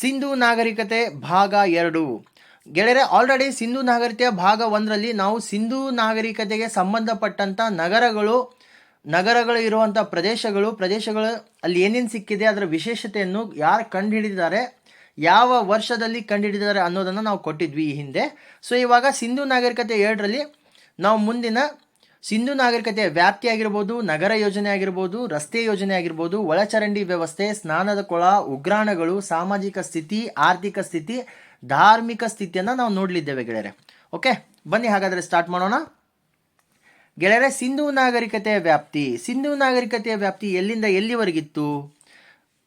ಸಿಂಧು ನಾಗರಿಕತೆ ಭಾಗ ಎರಡು. ಗೆಳೆಯರೆ ಆಲ್ರೆಡಿ ಸಿಂಧು ನಾಗರಿಕತೆ ಭಾಗ ಒಂದರಲ್ಲಿ ನಾವು ಸಿಂಧು ನಾಗರಿಕತೆಗೆ ಸಂಬಂಧಪಟ್ಟಂಥ ನಗರಗಳು ನಗರಗಳು ಇರುವಂಥ ಪ್ರದೇಶಗಳು ಪ್ರದೇಶಗಳು ಅಲ್ಲಿ ಏನೇನು ಸಿಕ್ಕಿದೆ, ಅದರ ವಿಶೇಷತೆಯನ್ನು ಯಾರು ಕಂಡುಹಿಡಿದಿದ್ದಾರೆ, ಯಾವ ವರ್ಷದಲ್ಲಿ ಕಂಡುಹಿಡಿದಿದ್ದಾರೆ ಅನ್ನೋದನ್ನು ನಾವು ಕೊಟ್ಟಿದ್ವಿ ಈ ಹಿಂದೆ. ಸೊ ಇವಾಗ ಸಿಂಧು ನಾಗರಿಕತೆ ಎರಡರಲ್ಲಿ ನಾವು ಮುಂದಿನ ಸಿಂಧು ನಾಗರಿಕತೆ ವ್ಯಾಪ್ತಿ ಆಗಿರ್ಬೋದು, ನಗರ ಯೋಜನೆ ಆಗಿರ್ಬೋದು, ರಸ್ತೆ ಯೋಜನೆ ಆಗಿರ್ಬೋದು, ಒಳಚರಂಡಿ ವ್ಯವಸ್ಥೆ, ಸ್ನಾನದ ಕೊಳ, ಉಗ್ರಾಣಗಳು, ಸಾಮಾಜಿಕ ಸ್ಥಿತಿ, ಆರ್ಥಿಕ ಸ್ಥಿತಿ, ಧಾರ್ಮಿಕ ಸ್ಥಿತಿಯನ್ನು ನಾವು ನೋಡಲಿದ್ದೇವೆ ಗೆಳೆಯರೆ. ಓಕೆ ಬನ್ನಿ ಹಾಗಾದರೆ ಸ್ಟಾರ್ಟ್ ಮಾಡೋಣ. ಗೆಳೆಯರೆ, ಸಿಂಧು ನಾಗರಿಕತೆಯ ವ್ಯಾಪ್ತಿ. ಸಿಂಧು ನಾಗರಿಕತೆಯ ವ್ಯಾಪ್ತಿ ಎಲ್ಲಿಂದ ಎಲ್ಲಿವರೆಗಿತ್ತು?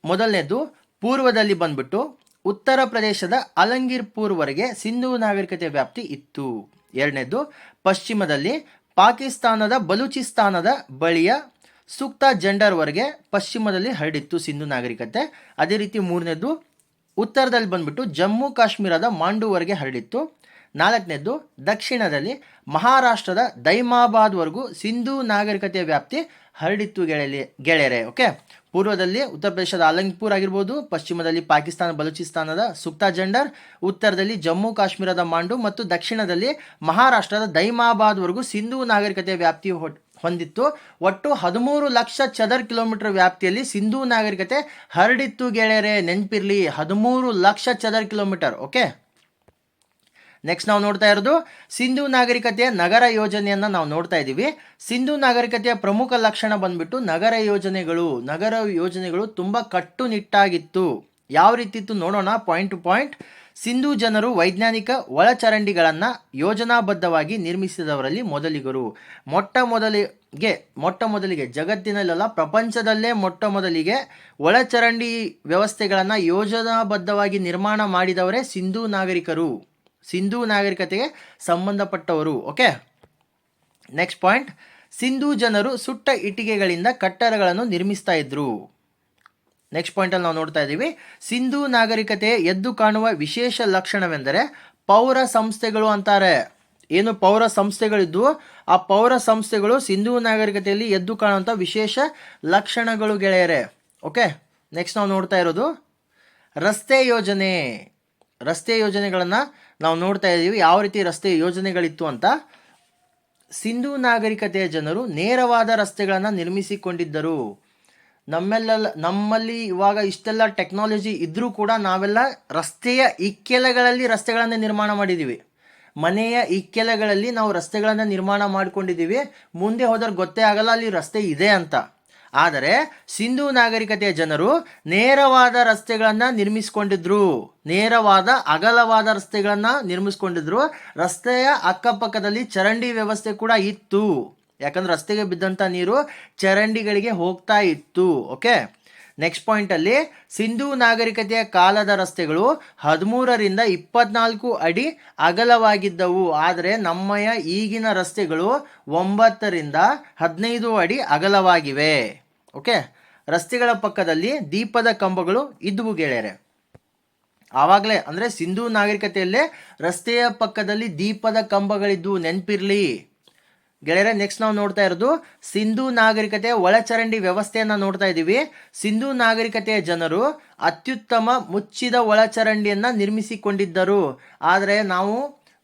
ಮೊದಲನೇದು, ಪೂರ್ವದಲ್ಲಿ ಬಂದ್ಬಿಟ್ಟು ಉತ್ತರ ಪ್ರದೇಶದ ಅಲಂಗೀರ್ಪುರ್ವರೆಗೆ ಸಿಂಧು ನಾಗರಿಕತೆ ವ್ಯಾಪ್ತಿ ಇತ್ತು. ಎರಡನೇದು, ಪಶ್ಚಿಮದಲ್ಲಿ ಪಾಕಿಸ್ತಾನದ ಬಲೂಚಿಸ್ತಾನದ ಬಳಿಯ ಸೂಕ್ತ ಜೆಂಡರ್ವರೆಗೆ ಪಶ್ಚಿಮದಲ್ಲಿ ಹರಡಿತ್ತು ಸಿಂಧು ನಾಗರಿಕತೆ. ಅದೇ ರೀತಿ ಮೂರನೇದು, ಉತ್ತರದಲ್ಲಿ ಬಂದ್ಬಿಟ್ಟು ಜಮ್ಮು ಕಾಶ್ಮೀರದ ಮಾಂಡುವರೆಗೆ ಹರಡಿತ್ತು. ನಾಲ್ಕನೇದು, ದಕ್ಷಿಣದಲ್ಲಿ ಮಹಾರಾಷ್ಟ್ರದ ದೈಮಾಬಾದ್ವರೆಗೂ ಸಿಂಧು ನಾಗರಿಕತೆಯ ವ್ಯಾಪ್ತಿ ಹರಡಿತ್ತು ಗೆಳೆಯಲಿ ಗೆಳೆಯರೆ ಓಕೆ ಪೂರ್ವದಲ್ಲಿ ಉತ್ತರ ಪ್ರದೇಶದ ಅಲಂಗ್ಪುರ್ ಆಗಿರ್ಬೋದು, ಪಶ್ಚಿಮದಲ್ಲಿ ಪಾಕಿಸ್ತಾನ, ಬಲೂಚಿಸ್ತಾನದ ಸುಕ್ತಾ ಜಂಡರ್, ಉತ್ತರದಲ್ಲಿ ಜಮ್ಮು ಕಾಶ್ಮೀರದ ಮಾಂಡು ಮತ್ತು ದಕ್ಷಿಣದಲ್ಲಿ ಮಹಾರಾಷ್ಟ್ರದ ದೈಮಾಬಾದ್ವರೆಗೂ ಸಿಂಧೂ ನಾಗರಿಕತೆ ವ್ಯಾಪ್ತಿ ಹೊಂದಿತ್ತು. ಒಟ್ಟು ಹದಿಮೂರು ಲಕ್ಷ ಚದರ್ ಕಿಲೋಮೀಟರ್ ವ್ಯಾಪ್ತಿಯಲ್ಲಿ ಸಿಂಧೂ ನಾಗರಿಕತೆ ಹರಡಿತ್ತು ಗೆಳೆಯರೆ, ನೆನಪಿರಲಿ. ಹದಿಮೂರು ಲಕ್ಷ ಚದರ್ ಕಿಲೋಮೀಟರ್ ಓಕೆ ನೆಕ್ಸ್ಟ್ ನಾವು ನೋಡ್ತಾ ಇರೋದು ಸಿಂಧು ನಾಗರಿಕತೆಯ ನಗರ ಯೋಜನೆಯನ್ನು ನಾವು ನೋಡ್ತಾ ಇದ್ದೀವಿ ಸಿಂಧು ನಾಗರಿಕತೆಯ ಪ್ರಮುಖ ಲಕ್ಷಣ ಬಂದ್ಬಿಟ್ಟು ನಗರ ಯೋಜನೆಗಳು ನಗರ ಯೋಜನೆಗಳು ತುಂಬ ಕಟ್ಟುನಿಟ್ಟಾಗಿತ್ತು. ಯಾವ ರೀತಿ ಇತ್ತು ನೋಡೋಣ ಪಾಯಿಂಟ್ ಟು ಪಾಯಿಂಟ್ ಸಿಂಧು ಜನರು ವೈಜ್ಞಾನಿಕ ಒಳಚರಂಡಿಗಳನ್ನು ಯೋಜನಾಬದ್ಧವಾಗಿ ನಿರ್ಮಿಸಿದವರಲ್ಲಿ ಮೊದಲಿಗರು. ಮೊಟ್ಟ ಮೊದಲಿಗೆ ಮೊಟ್ಟ ಮೊದಲಿಗೆ ಜಗತ್ತಿನಲ್ಲೆಲ್ಲ ಪ್ರಪಂಚದಲ್ಲೇ ಮೊಟ್ಟ ಮೊದಲಿಗೆ ಒಳಚರಂಡಿ ವ್ಯವಸ್ಥೆಗಳನ್ನು ಯೋಜನಾಬದ್ಧವಾಗಿ ನಿರ್ಮಾಣ ಮಾಡಿದವರೇ ಸಿಂಧು ನಾಗರಿಕರು. ಸಿಂಧು ನಾಗರಿಕತೆಗೆ ಸಂಬಂಧಪಟ್ಟವರು ಓಕೆ ನೆಕ್ಸ್ಟ್ ಪಾಯಿಂಟ್ ಸಿಂಧೂ ಜನರು ಸುಟ್ಟ ಇಟ್ಟಿಗೆಗಳಿಂದ ಕಟ್ಟಡಗಳನ್ನು ನಿರ್ಮಿಸ್ತಾ ಇದ್ರು. ನೆಕ್ಸ್ಟ್ ಪಾಯಿಂಟಲ್ಲಿ ನಾವು ನೋಡ್ತಾ ಇದ್ದೀವಿ. ಸಿಂಧೂ ನಾಗರಿಕತೆ ಎದ್ದು ಕಾಣುವ ವಿಶೇಷ ಲಕ್ಷಣವೆಂದರೆ ಪೌರ ಸಂಸ್ಥೆಗಳು ಅಂತಾರೆ. ಏನು ಪೌರ ಸಂಸ್ಥೆಗಳಿದ್ದು? ಆ ಪೌರ ಸಂಸ್ಥೆಗಳು ಸಿಂಧೂ ನಾಗರಿಕತೆಯಲ್ಲಿ ಎದ್ದು ಕಾಣುವಂಥ ವಿಶೇಷ ಲಕ್ಷಣಗಳು ಗೆಳೆಯರೆ. ಓಕೆ ನೆಕ್ಸ್ಟ್ ನಾವು ನೋಡ್ತಾ ಇರೋದು ರಸ್ತೆ ಯೋಜನೆ. ರಸ್ತೆ ಯೋಜನೆಗಳನ್ನು ನಾವು ನೋಡ್ತಾ ಇದ್ದೀವಿ ಯಾವ ರೀತಿ ರಸ್ತೆ ಯೋಜನೆಗಳಿತ್ತು ಅಂತ. ಸಿಂಧು ನಾಗರಿಕತೆಯ ಜನರು ನೇರವಾದ ರಸ್ತೆಗಳನ್ನು ನಿರ್ಮಿಸಿಕೊಂಡಿದ್ದರು. ನಮ್ಮೆಲ್ಲ ನಮ್ಮಲ್ಲಿ ಇವಾಗ ಇಷ್ಟೆಲ್ಲ ಟೆಕ್ನಾಲಜಿ ಇದ್ರೂ ಕೂಡ ನಾವೆಲ್ಲ ರಸ್ತೆಯ ಇಕ್ಕೆಲಗಳಲ್ಲಿ ರಸ್ತೆಗಳನ್ನು ನಿರ್ಮಾಣ ಮಾಡಿದ್ದೀವಿ ಮನೆಯ ಇಕ್ಕೆಲಗಳಲ್ಲಿ ನಾವು ರಸ್ತೆಗಳನ್ನು ನಿರ್ಮಾಣ ಮಾಡಿಕೊಂಡಿದ್ದೀವಿ ಮುಂದೆ ಹೋದ್ರೆ ಗೊತ್ತೇ ಆಗಲ್ಲ ಅಲ್ಲಿ ರಸ್ತೆ ಇದೆ ಅಂತ. ಆದರೆ ಸಿಂಧು ನಾಗರಿಕತೆಯ ಜನರು ನೇರವಾದ ರಸ್ತೆಗಳನ್ನು ನಿರ್ಮಿಸಿಕೊಂಡಿದ್ರು. ನೇರವಾದ, ಅಗಲವಾದ ರಸ್ತೆಗಳನ್ನು ನಿರ್ಮಿಸ್ಕೊಂಡಿದ್ರು. ರಸ್ತೆಯ ಅಕ್ಕಪಕ್ಕದಲ್ಲಿ ಚರಂಡಿ ವ್ಯವಸ್ಥೆ ಕೂಡ ಇತ್ತು. ಯಾಕಂದ್ರೆ ರಸ್ತೆಗೆ ಬಿದ್ದಂಥ ನೀರು ಚರಂಡಿಗಳಿಗೆ ಹೋಗ್ತಾ ಇತ್ತು ಓಕೆ ನೆಕ್ಸ್ಟ್ ಪಾಯಿಂಟಲ್ಲಿ ಸಿಂಧೂ ನಾಗರಿಕತೆಯ ಕಾಲದ ರಸ್ತೆಗಳು ಹದಿಮೂರರಿಂದ ಇಪ್ಪತ್ನಾಲ್ಕು ಅಡಿ ಅಗಲವಾಗಿದ್ದವು. ಆದರೆ ನಮ್ಮಯ ಈಗಿನ ರಸ್ತೆಗಳು ಒಂಬತ್ತರಿಂದ ಹದಿನೈದು ಅಡಿ ಅಗಲವಾಗಿವೆ. ಓಕೆ ರಸ್ತೆಗಳ ಪಕ್ಕದಲ್ಲಿ ದೀಪದ ಕಂಬಗಳು ಇದ್ವು ಗೆಳೆಯರೆ. ಆವಾಗಲೇ ಅಂದರೆ ಸಿಂಧೂ ನಾಗರಿಕತೆಯಲ್ಲೇ ರಸ್ತೆಯ ಪಕ್ಕದಲ್ಲಿ ದೀಪದ ಕಂಬಗಳಿದ್ವು ನೆನಪಿರ್ಲಿ. ಗೆಳೆಯರೆ ನೆಕ್ಸ್ಟ್ ನಾವು ನೋಡ್ತಾ ಇರೋದು ಸಿಂಧೂ ನಾಗರಿಕತೆ ಒಳಚರಂಡಿ ವ್ಯವಸ್ಥೆಯನ್ನು ನೋಡ್ತಾ ಇದ್ದೀವಿ ಸಿಂಧೂ ನಾಗರಿಕತೆಯ ಜನರು ಅತ್ಯುತ್ತಮ ಮುಚ್ಚಿದ ಒಳಚರಂಡಿಯನ್ನು ನಿರ್ಮಿಸಿಕೊಂಡಿದ್ದರು. ಆದರೆ ನಾವು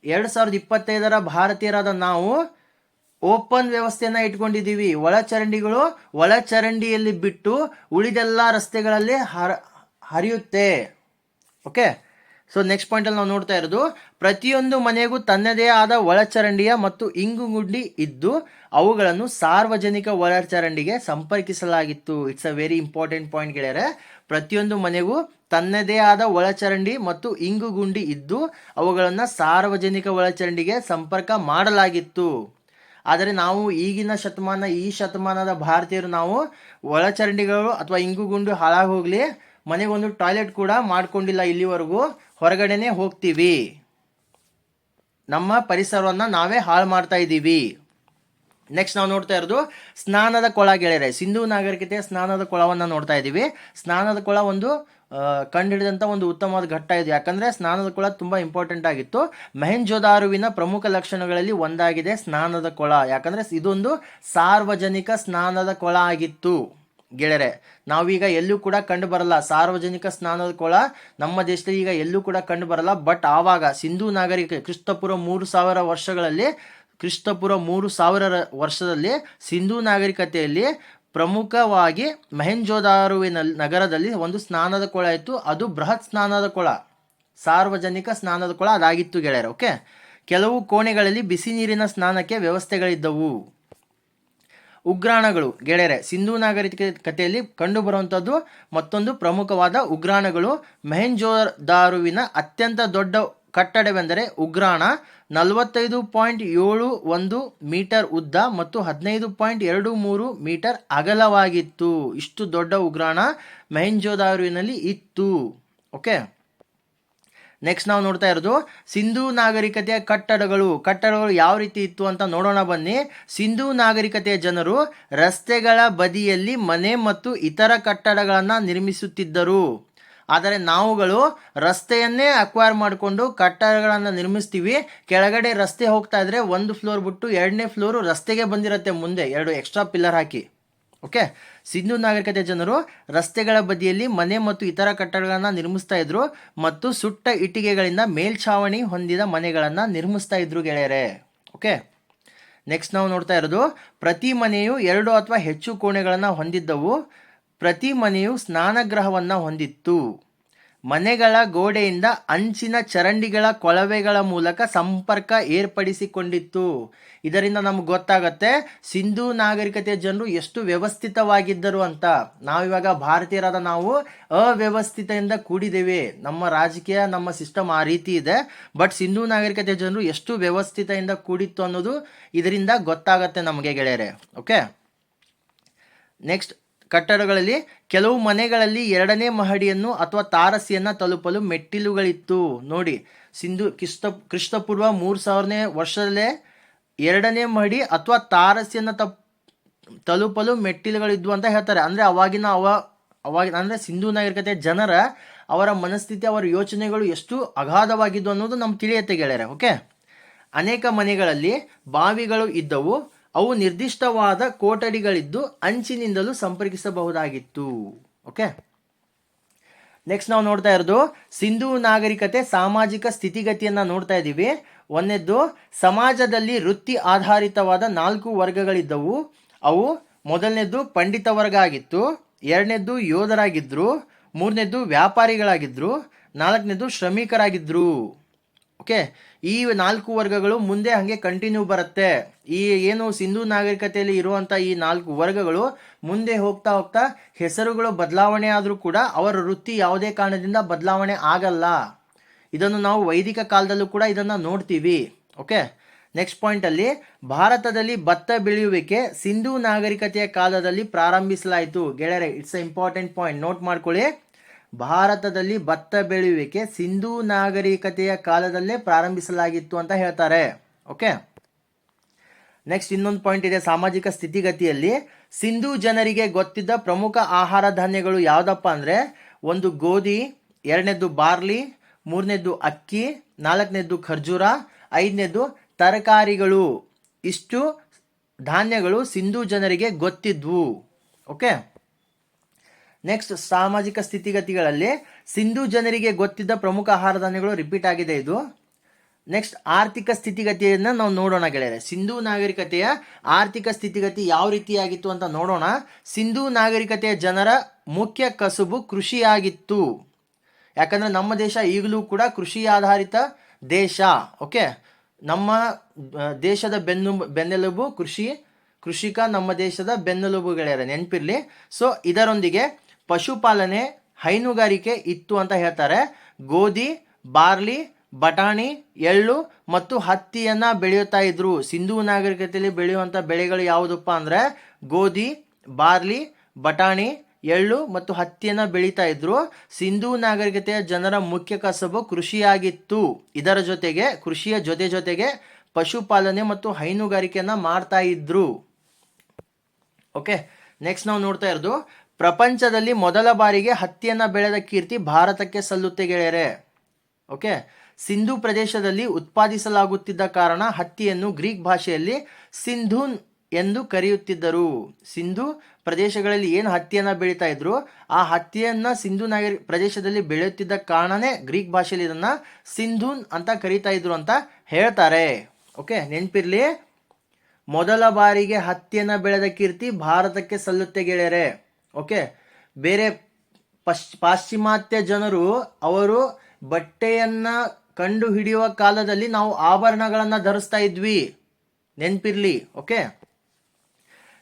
ಎರಡು ಸಾವಿರದ ಇಪ್ಪತ್ತೈದರ ಭಾರತೀಯರಾದ ನಾವು ಓಪನ್ ವ್ಯವಸ್ಥೆಯನ್ನು ಇಟ್ಕೊಂಡಿದ್ದೀವಿ. ಒಳಚರಂಡಿಗಳು ಒಳಚರಂಡಿಯಲ್ಲಿ ಬಿಟ್ಟು ಉಳಿದೆಲ್ಲ ರಸ್ತೆಗಳಲ್ಲಿ ಹರ, ಹರಿಯುತ್ತೆ. ಓಕೆ ಸೊ ನೆಕ್ಸ್ಟ್ ಪಾಯಿಂಟಲ್ಲಿ ನಾವು ನೋಡ್ತಾ ಇರೋದು, ಪ್ರತಿಯೊಂದು ಮನೆಗೂ ತನ್ನದೇ ಆದ ಒಳಚರಂಡಿಯ ಮತ್ತು ಇಂಗುಗುಂಡಿ ಇದ್ದು, ಅವುಗಳನ್ನು ಸಾರ್ವಜನಿಕ ಒಳಚರಂಡಿಗೆ ಸಂಪರ್ಕಿಸಲಾಗಿತ್ತು. It's a very important point ಗೆಳೆಯರೆ. ಪ್ರತಿಯೊಂದು ಮನೆಗೂ ತನ್ನದೇ ಆದ ಒಳಚರಂಡಿ ಮತ್ತು ಇಂಗುಗುಂಡಿ ಇದ್ದು, ಅವುಗಳನ್ನು ಸಾರ್ವಜನಿಕ ಒಳಚರಂಡಿಗೆ ಸಂಪರ್ಕ ಮಾಡಲಾಗಿತ್ತು. ಆದರೆ ನಾವು ಈಗಿನ ಶತಮಾನ, ಈ ಶತಮಾನದ ಭಾರತೀಯರು ನಾವು ಒಳಚರಂಡಿಗಳು ಅಥವಾ ಇಂಗುಗುಂಡು ಹಾಳಾಗಿ ಹೋಗಲಿ ಮನೆಗೊಂದು ಟಾಯ್ಲೆಟ್ ಕೂಡ ಮಾಡಿಕೊಂಡಿಲ್ಲ ಇಲ್ಲಿವರೆಗೂ, ಹೊರಗಡೆನೇ ಹೋಗ್ತೀವಿ. ನಮ್ಮ ಪರಿಸರವನ್ನು ನಾವೇ ಹಾಳು ಮಾಡ್ತಾ ಇದ್ದೀವಿ. ನೆಕ್ಸ್ಟ್ ನಾವು ನೋಡ್ತಾ ಇರೋದು, ಸ್ನಾನದ ಕೊಳ ಗೆಳೆಯರೆ. ಸಿಂಧು ನಾಗರಿಕತೆಯ ಸ್ನಾನದ ಕೊಳವನ್ನು ನೋಡ್ತಾ ಇದ್ದೀವಿ. ಸ್ನಾನದ ಕೊಳ ಒಂದು ಕಂಡುಹಿಡಿದಂಥ ಒಂದು ಉತ್ತಮವಾದ ಘಟ್ಟ ಇದು. ಯಾಕಂದರೆ ಸ್ನಾನದ ಕೊಳ ತುಂಬ ಇಂಪಾರ್ಟೆಂಟ್ ಆಗಿತ್ತು. ಮೆಹೆಂಜೋದಾರುವಿನ ಪ್ರಮುಖ ಲಕ್ಷಣಗಳಲ್ಲಿ ಒಂದಾಗಿದೆ ಸ್ನಾನದ ಕೊಳ. ಯಾಕಂದರೆ ಇದೊಂದು ಸಾರ್ವಜನಿಕ ಸ್ನಾನದ ಕೊಳ ಆಗಿತ್ತು. ಗೆಳೆಯರೆ, ನಾವೀಗ ಎಲ್ಲೂ ಕೂಡ ಕಂಡು ಬರಲ್ಲ. ಸಾರ್ವಜನಿಕ ಸ್ನಾನದ ಕೊಳ ನಮ್ಮ ದೇಶದಲ್ಲಿ ಈಗ ಎಲ್ಲೂ ಕೂಡ ಕಂಡು ಬರಲ್ಲ. ಬಟ್ ಆವಾಗ ಸಿಂಧೂ ನಾಗರಿಕ ಕ್ರಿಸ್ತಪುರ ಮೂರು ಸಾವಿರ ವರ್ಷಗಳಲ್ಲಿ ಕ್ರಿಸ್ತಪುರ ಮೂರು ಸಾವಿರ ವರ್ಷದಲ್ಲಿ ಸಿಂಧೂ ನಾಗರಿಕತೆಯಲ್ಲಿ ಪ್ರಮುಖವಾಗಿ ಮೆಹೆಂಜೋದಾರುವಿನ ನಗರದಲ್ಲಿ ಒಂದು ಸ್ನಾನದ ಕೊಳ ಇತ್ತು. ಅದು ಬೃಹತ್ ಸ್ನಾನದ ಕೊಳ. ಸಾರ್ವಜನಿಕ ಸ್ನಾನದ ಕೊಳ ಅದಾಗಿತ್ತು ಗೆಳೆಯರು, ಓಕೆ? ಕೆಲವು ಕೋಣೆಗಳಲ್ಲಿ ಬಿಸಿ ನೀರಿನ ಸ್ನಾನಕ್ಕೆ ವ್ಯವಸ್ಥೆಗಳಿದ್ದವು. ಉಗ್ರಾಣಗಳು. ಗೆಳೆಯರೆ, ಸಿಂಧೂ ನಾಗರಿಕತೆಯಲ್ಲಿ ಕಂಡುಬರುವಂಥದ್ದು ಮತ್ತೊಂದು ಪ್ರಮುಖವಾದ ಉಗ್ರಾಣಗಳು. ಮೆಹೆಂಜೋದಾರುವಿನ ಅತ್ಯಂತ ದೊಡ್ಡ ಕಟ್ಟಡವೆಂದರೆ ಉಗ್ರಾಣ. ನಲವತ್ತೈದು ಪಾಯಿಂಟ್ ಏಳು ಒಂದು ಮೀಟರ್ ಉದ್ದ ಮತ್ತು ಹದಿನೈದು ಪಾಯಿಂಟ್ ಎರಡು ಮೂರು ಮೀಟರ್ ಅಗಲವಾಗಿತ್ತು. ಇಷ್ಟು ದೊಡ್ಡ ಉಗ್ರಾಣ ಮೆಹೆಂಜೋದಾರುವಿನಲ್ಲಿ ಇತ್ತು. ಓಕೆ? ನೆಕ್ಸ್ಟ್ ನಾವು ನೋಡ್ತಾ ಇರೋದು, ಸಿಂಧೂ ನಾಗರಿಕತೆಯ ಕಟ್ಟಡಗಳು. ಕಟ್ಟಡಗಳು ಯಾವ ರೀತಿ ಇತ್ತು ಅಂತ ನೋಡೋಣ ಬನ್ನಿ. ಸಿಂಧೂ ನಾಗರಿಕತೆಯ ಜನರು ರಸ್ತೆಗಳ ಬದಿಯಲ್ಲಿ ಮನೆ ಮತ್ತು ಇತರ ಕಟ್ಟಡಗಳನ್ನು ನಿರ್ಮಿಸುತ್ತಿದ್ದರು. ಆದರೆ ನಾವುಗಳು ರಸ್ತೆಯನ್ನೇ ಅಕ್ವೈರ್ ಮಾಡಿಕೊಂಡು ಕಟ್ಟಡಗಳನ್ನು ನಿರ್ಮಿಸ್ತೀವಿ. ಕೆಳಗಡೆ ರಸ್ತೆ ಹೋಗ್ತಾ ಇದ್ರೆ ಒಂದು ಫ್ಲೋರ್ ಬಿಟ್ಟು ಎರಡನೇ ಫ್ಲೋರು ರಸ್ತೆಗೆ ಬಂದಿರತ್ತೆ ಮುಂದೆ. ಎರಡು ಎಕ್ಸ್ಟ್ರಾ ಪಿಲ್ಲರ್ ಹಾಕಿ. ಓಕೆ? ಸಿಂಧೂ ನಾಗರಿಕತೆ ಜನರು ರಸ್ತೆಗಳ ಬದಿಯಲ್ಲಿ ಮನೆ ಮತ್ತು ಇತರ ಕಟ್ಟಡಗಳನ್ನು ನಿರ್ಮಿಸ್ತಾ ಇದ್ರು ಮತ್ತು ಸುಟ್ಟ ಇಟ್ಟಿಗೆಗಳಿಂದ ಮೇಲ್ಛಾವಣಿ ಹೊಂದಿದ ಮನೆಗಳನ್ನು ನಿರ್ಮಿಸ್ತಾ ಇದ್ರು ಗೆಳೆಯರೆ. ಓಕೆ? ನೆಕ್ಸ್ಟ್ ನಾವು ನೋಡ್ತಾ ಇರೋದು, ಪ್ರತಿ ಮನೆಯು ಎರಡು ಅಥವಾ ಹೆಚ್ಚು ಕೋಣೆಗಳನ್ನು ಹೊಂದಿದ್ದವು. ಪ್ರತಿ ಮನೆಯು ಸ್ನಾನಗೃಹವನ್ನು ಹೊಂದಿತ್ತು. ಮನೆಗಳ ಗೋಡೆಯಿಂದ ಅಂಚಿನ ಚರಂಡಿಗಳ ಕೊಳವೆಗಳ ಮೂಲಕ ಸಂಪರ್ಕ ಏರ್ಪಡಿಸಿಕೊಂಡಿತ್ತು. ಇದರಿಂದ ನಮ್ಗೆ ಗೊತ್ತಾಗತ್ತೆ, ಸಿಂಧೂ ನಾಗರಿಕತೆಯ ಜನರು ಎಷ್ಟು ವ್ಯವಸ್ಥಿತವಾಗಿದ್ದರು ಅಂತ. ನಾವಿವಾಗ ಭಾರತೀಯರಾದ ನಾವು ಅವ್ಯವಸ್ಥಿತೆಯಿಂದ ಕೂಡಿದ್ದೇವೆ. ನಮ್ಮ ರಾಜಕೀಯ, ನಮ್ಮ ಸಿಸ್ಟಮ್ ಆ ರೀತಿ ಇದೆ. ಬಟ್ ಸಿಂಧೂ ನಾಗರಿಕತೆಯ ಜನರು ಎಷ್ಟು ವ್ಯವಸ್ಥಿತೆಯಿಂದ ಕೂಡಿತ್ತು ಅನ್ನೋದು ಇದರಿಂದ ಗೊತ್ತಾಗತ್ತೆ ನಮಗೆ ಗೆಳೆಯರೆ. ಓಕೆ? ನೆಕ್ಸ್ಟ್ ಕಟ್ಟಡಗಳಲ್ಲಿ ಕೆಲವು ಮನೆಗಳಲ್ಲಿ ಎರಡನೇ ಮಹಡಿಯನ್ನು ಅಥವಾ ತಾರಸಿಯನ್ನು ತಲುಪಲು ಮೆಟ್ಟಿಲುಗಳಿತ್ತು. ನೋಡಿ, ಸಿಂಧು ಕ್ರಿಸ್ತ ಕ್ರಿಸ್ತಪೂರ್ವ ಮೂರು ಸಾವಿರನೇ ವರ್ಷದಲ್ಲೇ ಎರಡನೇ ಮಹಡಿ ಅಥವಾ ತಾರಸಿಯನ್ನು ತಪ್, ತಲುಪಲು ಮೆಟ್ಟಿಲುಗಳಿದ್ವು ಅಂತ ಹೇಳ್ತಾರೆ. ಅಂದರೆ ಅವಾಗಿನ ಅವ, ಅವಾಗ, ಅಂದರೆ ಸಿಂಧೂ ನಾಗರಿಕತೆ ಜನರ ಅವರ ಮನಸ್ಥಿತಿ, ಅವರ ಯೋಚನೆಗಳು ಎಷ್ಟು ಅಗಾಧವಾಗಿದ್ದು ಅನ್ನೋದು ನಮ್ಗೆ ತಿಳಿಯತ್ತೆ ಗೆಳೆಯರೆ, ಓಕೆ? ಅನೇಕ ಮನೆಗಳಲ್ಲಿ ಬಾವಿಗಳು ಇದ್ದವು. ಅವು ನಿರ್ದಿಷ್ಟವಾದ ಕೋಟಡಿಗಳಿದ್ದು ಅಂಚಿನಿಂದಲೂ ಸಂಪರ್ಕಿಸಬಹುದಾಗಿತ್ತು. ಓಕೆ ನೆಕ್ಸ್ಟ್ ನಾವು ನೋಡ್ತಾ ಇರೋದು ಸಿಂಧೂ ನಾಗರಿಕತೆ ಸಾಮಾಜಿಕ ಸ್ಥಿತಿಗತಿಯನ್ನು ನೋಡ್ತಾ ಇದ್ದೀವಿ ಒಂದೆದ್ದು ಸಮಾಜದಲ್ಲಿ ವೃತ್ತಿ ಆಧಾರಿತವಾದ ನಾಲ್ಕು ವರ್ಗಗಳಿದ್ದವು. ಅವು ಮೊದಲನೇದು ಪಂಡಿತ ವರ್ಗ ಆಗಿತ್ತು, ಎರಡನೇದ್ದು ಯೋಧರಾಗಿದ್ದರು ಮೂರನೇದ್ದು ವ್ಯಾಪಾರಿಗಳಾಗಿದ್ದರು ನಾಲ್ಕನೇದು ಶ್ರಮಿಕರಾಗಿದ್ದರು ಓಕೆ ಈ ನಾಲ್ಕು ವರ್ಗಗಳು ಮುಂದೆ ಹಾಗೆ ಕಂಟಿನ್ಯೂ ಬರುತ್ತೆ. ಈ ಏನು ಸಿಂಧೂ ನಾಗರಿಕತೆಯಲ್ಲಿ ಇರುವಂಥ ಈ ನಾಲ್ಕು ವರ್ಗಗಳು ಮುಂದೆ ಹೋಗ್ತಾ ಹೋಗ್ತಾ ಹೆಸರುಗಳು ಬದಲಾವಣೆ ಆದರೂ ಕೂಡ ಅವರ ವೃತ್ತಿ ಯಾವುದೇ ಕಾರಣದಿಂದ ಬದಲಾವಣೆ ಆಗಲ್ಲ. ಇದನ್ನು ನಾವು ವೈದಿಕ ಕಾಲದಲ್ಲೂ ಕೂಡ ಇದನ್ನು ನೋಡ್ತೀವಿ. ಓಕೆ ನೆಕ್ಸ್ಟ್ ಪಾಯಿಂಟಲ್ಲಿ ಭಾರತದಲ್ಲಿ ಭತ್ತ ಬೆಳೆಯುವಿಕೆ ಸಿಂಧೂ ನಾಗರಿಕತೆಯ ಕಾಲದಲ್ಲಿ ಪ್ರಾರಂಭಿಸಲಾಯಿತು. ಗೆಳೆಯರೆ it's a important point note ಮಾಡ್ಕೊಳ್ಳಿ. ಭಾರತದಲ್ಲಿ ಭತ್ತ ಬೆಳೆಯುವಿಕೆ ಸಿಂಧೂ ನಾಗರಿಕತೆಯ ಕಾಲದಲ್ಲೇ ಪ್ರಾರಂಭಿಸಲಾಗಿತ್ತು ಅಂತ ಹೇಳ್ತಾರೆ. ಓಕೆ? ನೆಕ್ಸ್ಟ್ ಇನ್ನೊಂದು ಪಾಯಿಂಟ್ ಇದೆ, ಸಾಮಾಜಿಕ ಸ್ಥಿತಿಗತಿಯಲ್ಲಿ. ಸಿಂಧೂ ಜನರಿಗೆ ಗೊತ್ತಿದ್ದ ಪ್ರಮುಖ ಆಹಾರ ಧಾನ್ಯಗಳು ಯಾವುದಪ್ಪ ಅಂದರೆ, ಒಂದು ಗೋಧಿ, ಎರಡನೇದ್ದು ಬಾರ್ಲಿ, ಮೂರನೇದ್ದು ಅಕ್ಕಿ, ನಾಲ್ಕನೇದ್ದು ಖರ್ಜೂರ, ಐದನೇದ್ದು ತರಕಾರಿಗಳು. ಇಷ್ಟು ಧಾನ್ಯಗಳು ಸಿಂಧೂ ಜನರಿಗೆ ಗೊತ್ತಿದ್ವು. ಓಕೆ? ನೆಕ್ಸ್ಟ್ ಸಾಮಾಜಿಕ ಸ್ಥಿತಿಗತಿಗಳಲ್ಲಿ ಸಿಂಧೂ ಜನರಿಗೆ ಗೊತ್ತಿದ್ದ ಪ್ರಮುಖ ಆಹಾರ ಧಾನ್ಯಗಳು ರಿಪೀಟ್ ಆಗಿದೆ ಇದು. ನೆಕ್ಸ್ಟ್ ಆರ್ಥಿಕ ಸ್ಥಿತಿಗತಿಯನ್ನು ನಾವು ನೋಡೋಣ ಗೆಳೆಯರೆ. ಸಿಂಧೂ ನಾಗರಿಕತೆಯ ಆರ್ಥಿಕ ಸ್ಥಿತಿಗತಿ ಯಾವ ರೀತಿಯಾಗಿತ್ತು ಅಂತ ನೋಡೋಣ. ಸಿಂಧೂ ನಾಗರಿಕತೆಯ ಜನರ ಮುಖ್ಯ ಕಸುಬು ಕೃಷಿಯಾಗಿತ್ತು. ಯಾಕಂದರೆ ನಮ್ಮ ದೇಶ ಈಗಲೂ ಕೂಡ ಕೃಷಿ ಆಧಾರಿತ ದೇಶ. ಓಕೆ ನಮ್ಮ ದೇಶದ ಬೆನ್ನು, ಬೆನ್ನೆಲುಬು ಕೃಷಿ, ಕೃಷಿಕ ನಮ್ಮ ದೇಶದ ಬೆನ್ನೆಲುಬು ಗೆಳೆಯರೆ. ನೆನಪಿರಲಿ. ಸೊ ಇದರೊಂದಿಗೆ ಪಶುಪಾಲನೆ ಹೈನುಗಾರಿಕೆ ಇತ್ತು ಅಂತ ಹೇಳ್ತಾರೆ. ಗೋಧಿ, ಬಾರ್ಲಿ, ಬಟಾಣಿ, ಎಳ್ಳು ಮತ್ತು ಹತ್ತಿಯನ್ನ ಬೆಳೆಯುತ್ತಾ ಇದ್ರು. ಸಿಂಧೂ ನಾಗರಿಕತೆಯಲ್ಲಿ ಬೆಳೆಯುವಂಥ ಬೆಳೆಗಳು ಯಾವುದಪ್ಪ ಅಂದ್ರೆ ಗೋಧಿ, ಬಾರ್ಲಿ, ಬಟಾಣಿ, ಎಳ್ಳು ಮತ್ತು ಹತ್ತಿಯನ್ನು ಬೆಳೀತಾ ಇದ್ರು. ಸಿಂಧೂ ನಾಗರಿಕತೆಯ ಜನರ ಮುಖ್ಯ ಕಸಬು ಕೃಷಿಯಾಗಿತ್ತು. ಇದರ ಜೊತೆಗೆ, ಕೃಷಿಯ ಜೊತೆ ಜೊತೆಗೆ ಪಶುಪಾಲನೆ ಮತ್ತು ಹೈನುಗಾರಿಕೆಯನ್ನ ಮಾಡ್ತಾ ಇದ್ರು. ಓಕೆ ನೆಕ್ಸ್ಟ್ ನಾವು ನೋಡ್ತಾ ಇರೋದು ಪ್ರಪಂಚದಲ್ಲಿ ಮೊದಲ ಬಾರಿಗೆ ಹತ್ತಿಯನ್ನ ಬೆಳೆದ ಕೀರ್ತಿ ಭಾರತಕ್ಕೆ ಸಲ್ಲುತ್ತೆ ಗೆಳೆಯರೆ. ಓಕೆ? ಸಿಂಧು ಪ್ರದೇಶದಲ್ಲಿ ಉತ್ಪಾದಿಸಲಾಗುತ್ತಿದ್ದ ಕಾರಣ ಹತ್ತಿಯನ್ನು ಗ್ರೀಕ್ ಭಾಷೆಯಲ್ಲಿ ಸಿಂಧೂನ್ ಎಂದು ಕರೆಯುತ್ತಿದ್ದರು. ಸಿಂಧು ಪ್ರದೇಶಗಳಲ್ಲಿ ಏನು ಹತ್ತಿಯನ್ನ ಬೆಳೀತಾ ಇದ್ರು? ಆ ಹತ್ತಿಯನ್ನ ಸಿಂಧು ನಾಗರಿ ಪ್ರದೇಶದಲ್ಲಿ ಬೆಳೆಯುತ್ತಿದ್ದ ಕಾರಣನೇ ಗ್ರೀಕ್ ಭಾಷೆಯಲ್ಲಿ ಇದನ್ನು ಸಿಂಧೂನ್ ಅಂತ ಕರೀತಾ ಇದ್ರು ಅಂತ ಹೇಳ್ತಾರೆ. ಓಕೆ? ನೆನಪಿರ್ಲಿ? ಮೊದಲ ಬಾರಿಗೆ ಹತ್ತಿಯನ್ನ ಬೆಳೆದ ಕೀರ್ತಿ ಭಾರತಕ್ಕೆ ಸಲ್ಲುತ್ತೆ ಗೆಳೆಯರೆ. ಓಕೆ ಬೇರೆ ಪಶ್, ಪಾಶ್ಚಿಮಾತ್ಯ ಜನರು ಅವರು ಬಟ್ಟೆಯನ್ನ ಕಂಡು ಹಿಡಿಯುವ ಕಾಲದಲ್ಲಿ ನಾವು ಆಭರಣಗಳನ್ನ ಧರಿಸ್ತಾ ಇದ್ವಿ. ನೆನ್ಪಿರ್ಲಿ ಓಕೆ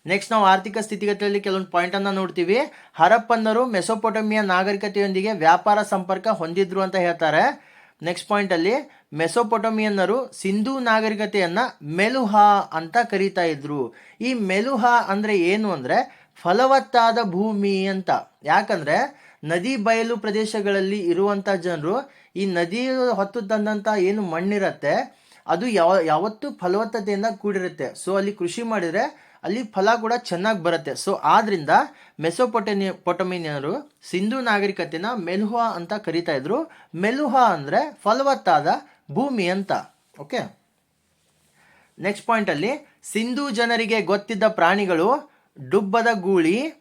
ನೆಕ್ಸ್ಟ್ ನಾವು ಆರ್ಥಿಕ ಸ್ಥಿತಿಗತಿಯಲ್ಲಿ ಕೆಲವೊಂದು ಪಾಯಿಂಟ್ ಅನ್ನ ನೋಡ್ತೀವಿ. ಹರಪ್ಪನ್ನರು ಮೆಸೊಪೊಟಮಿಯ ನಾಗರಿಕತೆಯೊಂದಿಗೆ ವ್ಯಾಪಾರ ಸಂಪರ್ಕ ಹೊಂದಿದ್ರು ಅಂತ ಹೇಳ್ತಾರೆ. ನೆಕ್ಸ್ಟ್ ಪಾಯಿಂಟ್ ಅಲ್ಲಿ ಮೆಸೊಪೊಟಮಿಯನ್ನರು ಸಿಂಧೂ ನಾಗರಿಕತೆಯನ್ನ ಮೆಲುಹಾ ಅಂತ ಕರೀತಾ ಇದ್ರು. ಈ ಮೆಲುಹಾ ಅಂದ್ರೆ ಏನು ಅಂದ್ರೆ ಫಲವತ್ತಾದ ಭೂಮಿ ಅಂತ. ಯಾಕಂದ್ರೆ ನದಿ ಬಯಲು ಪ್ರದೇಶಗಳಲ್ಲಿ ಇರುವಂತ ಜನರು ಈ ನದಿ ಹೊತ್ತು ತಂದಂತ ಏನು ಮಣ್ಣಿರತ್ತೆ, ಅದು ಯಾವ, ಯಾವತ್ತೂ ಫಲವತ್ತತೆಯಿಂದ ಕೂಡಿರುತ್ತೆ. ಸೊ ಅಲ್ಲಿ ಕೃಷಿ ಮಾಡಿದ್ರೆ ಅಲ್ಲಿ ಫಲ ಕೂಡ ಚೆನ್ನಾಗಿ ಬರುತ್ತೆ. ಸೊ ಆದ್ದರಿಂದ ಮೆಸೋಪೊಟೆನಿ ಪೊಟಮಿನಿಯರು ಸಿಂಧು ನಾಗರಿಕತೆನ ಮೆಲುಹ ಅಂತ ಕರೀತಾ ಇದ್ರು. ಮೆಲುಹಾ ಅಂದ್ರೆ ಫಲವತ್ತಾದ ಭೂಮಿ ಅಂತ. ಓಕೆ ನೆಕ್ಸ್ಟ್ ಪಾಯಿಂಟ್ ಅಲ್ಲಿ ಸಿಂಧು ಜನರಿಗೆ ಗೊತ್ತಿದ್ದ ಪ್ರಾಣಿಗಳು ಡುಬ್ಬದ ಗೂಳಿ,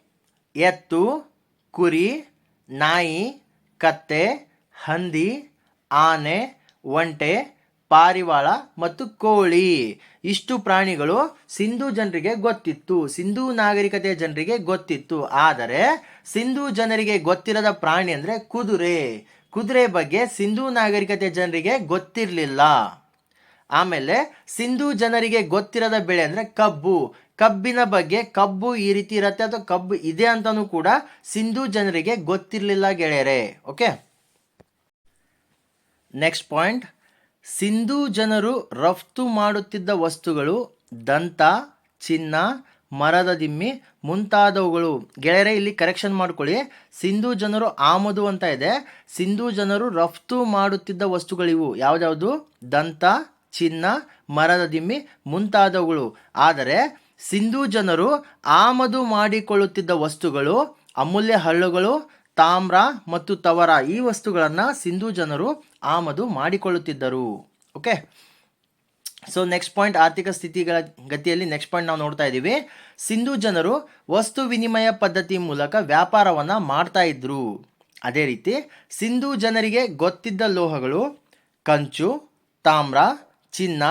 ಎತ್ತು, ಕುರಿ, ನಾಯಿ, ಕತ್ತೆ, ಹಂದಿ, ಆನೆ, ಒಂಟೆ, ಪಾರಿವಾಳ ಮತ್ತು ಕೋಳಿ. ಇಷ್ಟು ಪ್ರಾಣಿಗಳು ಸಿಂಧೂ ಜನರಿಗೆ ಗೊತ್ತಿತ್ತು. ಸಿಂಧೂ ನಾಗರಿಕತೆ ಜನರಿಗೆ ಗೊತ್ತಿತ್ತು. ಆದರೆ ಸಿಂಧೂ ಜನರಿಗೆ ಗೊತ್ತಿರದ ಪ್ರಾಣಿ ಅಂದರೆ ಕುದುರೆ. ಕುದುರೆ ಬಗ್ಗೆ ಸಿಂಧೂ ನಾಗರಿಕತೆ ಜನರಿಗೆ ಗೊತ್ತಿರಲಿಲ್ಲ. ಆಮೇಲೆ ಸಿಂಧೂ ಜನರಿಗೆ ಗೊತ್ತಿರದ ಬೆಳೆ ಅಂದರೆ ಕಬ್ಬು. ಕಬ್ಬಿನ ಬಗ್ಗೆ ಕಬ್ಬು ಈ ರೀತಿ ಇರತ್ತೆ ಅಥವಾ ಕಬ್ಬು ಇದೆ ಅಂತಾನೂ ಕೂಡ ಸಿಂಧು ಜನರಿಗೆ ಗೊತ್ತಿರಲಿಲ್ಲ ಗೆಳೆಯರೆ, ಓಕೆ? ನೆಕ್ಸ್ಟ್ ಪಾಯಿಂಟ್ ಸಿಂಧೂ ಜನರು ರಫ್ತು ಮಾಡುತ್ತಿದ್ದ ವಸ್ತುಗಳು ದಂತ, ಚಿನ್ನ, ಮರದ ದಿಮ್ಮಿ ಮುಂತಾದವುಗಳು. ಗೆಳೆಯರೆ, ಇಲ್ಲಿ ಕರೆಕ್ಷನ್ ಮಾಡ್ಕೊಳ್ಳಿ. ಸಿಂಧೂ ಜನರು ಆಮದು ಅಂತ ಇದೆ. ಸಿಂಧು ಜನರು ರಫ್ತು ಮಾಡುತ್ತಿದ್ದ ವಸ್ತುಗಳಿವು ಯಾವುದ್ಯಾವುದು? ದಂತ, ಚಿನ್ನ, ಮರದ ದಿಮ್ಮಿ ಮುಂತಾದವುಗಳು. ಆದರೆ ಸಿಂಧು ಜನರು ಆಮದು ಮಾಡಿಕೊಳ್ಳುತ್ತಿದ್ದ ವಸ್ತುಗಳು, ಅಮೂಲ್ಯ ಹಳ್ಳುಗಳು, ತಾಮ್ರ ಮತ್ತು ತವರ ಈ ವಸ್ತುಗಳನ್ನು ಸಿಂಧು ಜನರು ಆಮದು ಮಾಡಿಕೊಳ್ಳುತ್ತಿದ್ದರು. ಓಕೆ ಸೊ ನೆಕ್ಸ್ಟ್ ಪಾಯಿಂಟ್ ಆರ್ಥಿಕ ಸ್ಥಿತಿಗಳ ಗತಿಯಲ್ಲಿ ನೆಕ್ಸ್ಟ್ ಪಾಯಿಂಟ್ ನಾವು ನೋಡ್ತಾ ಇದ್ದೀವಿ. ಸಿಂಧು ಜನರು ವಸ್ತು ವಿನಿಮಯ ಪದ್ಧತಿ ಮೂಲಕ ವ್ಯಾಪಾರವನ್ನ ಮಾಡ್ತಾ ಇದ್ರು. ಅದೇ ರೀತಿ, ಸಿಂಧೂ ಜನರಿಗೆ ಗೊತ್ತಿದ್ದ ಲೋಹಗಳು, ಕಂಚು, ತಾಮ್ರ, ಚಿನ್ನ,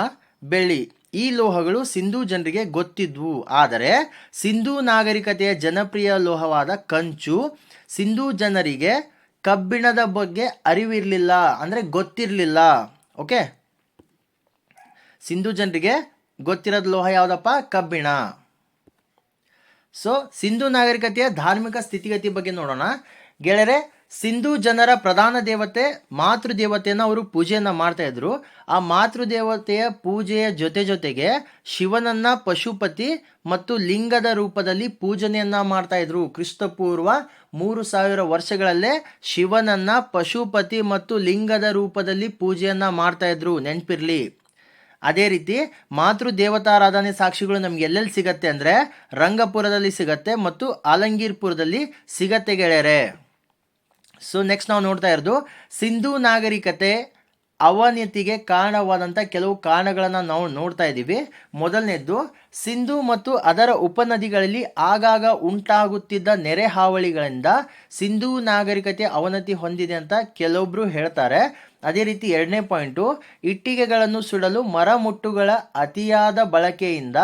ಬೆಳ್ಳಿ ಈ ಲೋಹಗಳು ಸಿಂಧೂ ಜನರಿಗೆ ಗೊತ್ತಿದ್ವು. ಆದರೆ ಸಿಂಧೂ ನಾಗರಿಕತೆಯ ಜನಪ್ರಿಯ ಲೋಹವಾದ ಕಂಚು ಸಿಂಧೂ ಜನರಿಗೆ ಕಬ್ಬಿಣದ ಬಗ್ಗೆ ಅರಿವಿರಲಿಲ್ಲ. ಅಂದರೆ ಗೊತ್ತಿರಲಿಲ್ಲ. ಓಕೆ? ಸಿಂಧೂ ಜನರಿಗೆ ಗೊತ್ತಿರೋದು ಲೋಹ ಯಾವುದಪ್ಪ? ಕಬ್ಬಿಣ. ಸೊ ಸಿಂಧೂ ನಾಗರಿಕತೆಯ ಧಾರ್ಮಿಕ ಸ್ಥಿತಿಗತಿ ಬಗ್ಗೆ ನೋಡೋಣ. ಗೆಳೆಯರೆ ಸಿಂಧು ಜನರ ಪ್ರಧಾನ ದೇವತೆ ಮಾತೃ ದೇವತೆಯನ್ನು ಅವರು ಪೂಜೆಯನ್ನ ಮಾಡ್ತಾ ಇದ್ರು. ಆ ಮಾತೃ ದೇವತೆಯ ಪೂಜೆಯ ಜೊತೆ ಜೊತೆಗೆ ಶಿವನನ್ನ ಪಶುಪತಿ ಮತ್ತು ಲಿಂಗದ ರೂಪದಲ್ಲಿ ಪೂಜನೆಯನ್ನ ಮಾಡ್ತಾ ಇದ್ರು. ಕ್ರಿಸ್ತಪೂರ್ವ ಮೂರು ಸಾವಿರ ವರ್ಷಗಳಲ್ಲೇ ಶಿವನನ್ನ ಪಶುಪತಿ ಮತ್ತು ಲಿಂಗದ ರೂಪದಲ್ಲಿ ಪೂಜೆಯನ್ನ ಮಾಡ್ತಾ ಇದ್ರು. ನೆನಪಿರ್ಲಿ. ಅದೇ ರೀತಿ ಮಾತೃ ದೇವತಾರಾಧನೆ ಸಾಕ್ಷಿಗಳು ನಮ್ಗೆ ಎಲ್ಲೆಲ್ಲಿ ಸಿಗತ್ತೆ ಅಂದ್ರೆ ರಂಗಪುರದಲ್ಲಿ ಸಿಗತ್ತೆ ಮತ್ತು ಆಲಂಗೀರ್ಪುರದಲ್ಲಿ ಸಿಗತ್ತೆ ಗೆಳೆಯರೆ. ಸೊ ನೆಕ್ಸ್ಟ್ ನಾವು ನೋಡ್ತಾ ಇರೋದು, ಸಿಂಧೂ ನಾಗರಿಕತೆ ಅವನತಿಗೆ ಕಾರಣವಾದಂಥ ಕೆಲವು ಕಾರಣಗಳನ್ನು ನಾವು ನೋಡ್ತಾ ಇದ್ದೀವಿ. ಮೊದಲನೇದ್ದು, ಸಿಂಧು ಮತ್ತು ಅದರ ಉಪನದಿಗಳಲ್ಲಿ ಆಗಾಗ ಉಂಟಾಗುತ್ತಿದ್ದ ನೆರೆ ಹಾವಳಿಗಳಿಂದ ಸಿಂಧೂ ನಾಗರಿಕತೆ ಅವನತಿ ಹೊಂದಿದೆ ಅಂತ ಕೆಲವೊಬ್ರು ಹೇಳ್ತಾರೆ. ಅದೇ ರೀತಿ ಎರಡನೇ ಪಾಯಿಂಟು, ಇಟ್ಟಿಗೆಗಳನ್ನು ಸುಡಲು ಮರಮುಟ್ಟುಗಳ ಅತಿಯಾದ ಬಳಕೆಯಿಂದ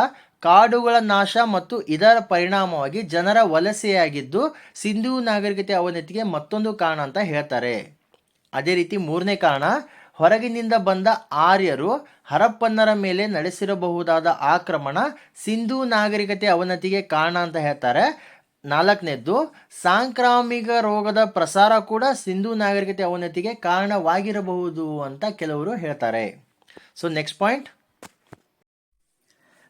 ಕಾಡುಗಳ ನಾಶ ಮತ್ತು ಇದರ ಪರಿಣಾಮವಾಗಿ ಜನರ ವಲಸೆಯಾಗಿದ್ದು ಸಿಂಧು ನಾಗರಿಕತೆ ಅವನತಿಗೆ ಮತ್ತೊಂದು ಕಾರಣ ಅಂತ ಹೇಳ್ತಾರೆ. ಅದೇ ರೀತಿ ಮೂರನೇ ಕಾರಣ, ಹೊರಗಿನಿಂದ ಬಂದ ಆರ್ಯರು ಹರಪ್ಪನ್ನರ ಮೇಲೆ ನಡೆಸಿರಬಹುದಾದ ಆಕ್ರಮಣ ಸಿಂಧು ನಾಗರಿಕತೆ ಅವನತಿಗೆ ಕಾರಣ ಅಂತ ಹೇಳ್ತಾರೆ. ನಾಲ್ಕನೇದ್ದು, ಸಾಂಕ್ರಾಮಿಕ ರೋಗದ ಪ್ರಸಾರ ಕೂಡ ಸಿಂಧು ನಾಗರಿಕತೆ ಅವನತಿಗೆ ಕಾರಣವಾಗಿರಬಹುದು ಅಂತ ಕೆಲವರು ಹೇಳ್ತಾರೆ. So next point